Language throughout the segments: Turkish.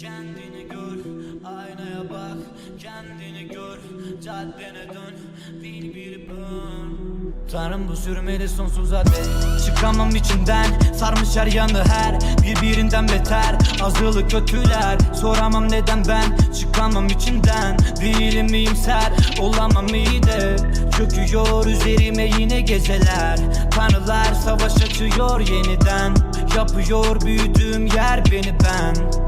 Kendini gör, aynaya bak. Kendini gör, caddene dön. Bil bir bön. Tanrım bu sürmeli sonsuza dek Çıkamam içinden Sarmış her yanı her. Birbirinden beter Azılı kötüler. Soramam neden ben Çıkamam içinden. Değilim iyimser Olamam iyi de. Çöküyor üzerime yine geceler. Tanrılar savaş açıyor yeniden. Yapıyor büyüdüğüm yer beni ben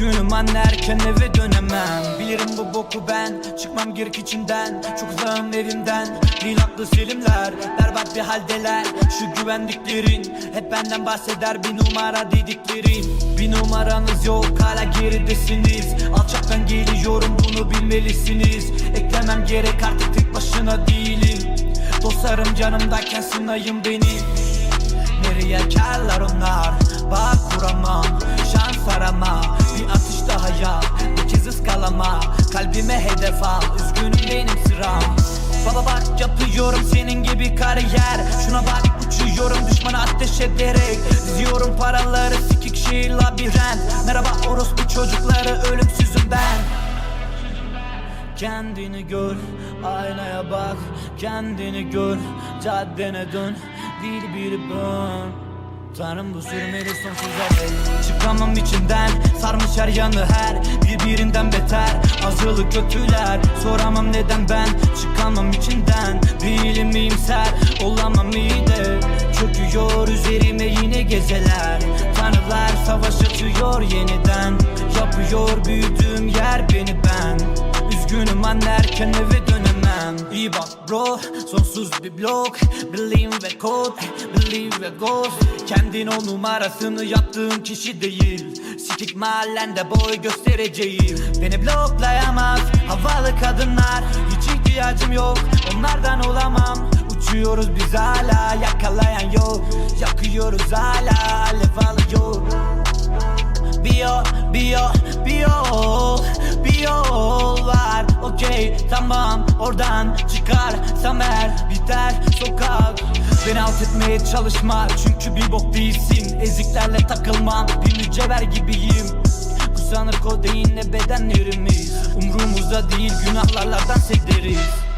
Üzgünüm anne erken eve dönemem. Bilirim bu boku ben Çıkmam gerek içinden Çok uzağım evimden Değil aklı selimler Berbat bir haldeler Şu güvendiklerin. Hep benden bahseder bir numara dediklerin. Bir numaranız yok hala geridesiniz. Alçaktan geliyorum bunu bilmelisiniz. Eklemem gerek artık tek başına değilim. Dostlarım canımdayken sınayım benim Nereye karlar onlar Kalbime hedef al Üzgünüm benim sıram Baba bak yapıyorum senin gibi kariyer. Şuna bak uçuyorum düşmana ateş ederek. Diziyorum paraları sikik şehir labirent. Merhaba orospu çocukları ölümsüzüm ben. Kendini gör, aynaya bak. Kendini gör, caddene dön. Değil bir bön. Tanrım bu sürmeli sonsuza dek. Çıkamam içinden sarmış her yanı her Birbirinden beter. Azılı kötüler Soramam neden ben? Çıkamam içinden Değilim iyimser olamam iyi de Çöküyor üzerime yine geceler. Tanrılar savaş açıyor yeniden. Yapıyor büyüdüğüm yer beni ben. Üzgünüm anne erken eve bak bro sonsuz bir blok. Believe ve kod Believe ve ghost. Kendin o numarasını yaptığın kişi değil. Sikik mahallende boy göstereceğim. Beni bloklayamaz havalı kadınlar. Hiç ihtiyacım yok onlardan olamam. Uçuyoruz biz hala yakalayan yok. Yakıyoruz hala alev alıyor Tamam oradan çıkarsam eğer biter sokak. Beni alt etmeye çalışma çünkü bir bok değilsin. Eziklerle takılmam bir mücevher gibiyim. Kusanır kodeinle bedenlerimiz. Umrumuzda değil günahlarla dans ederiz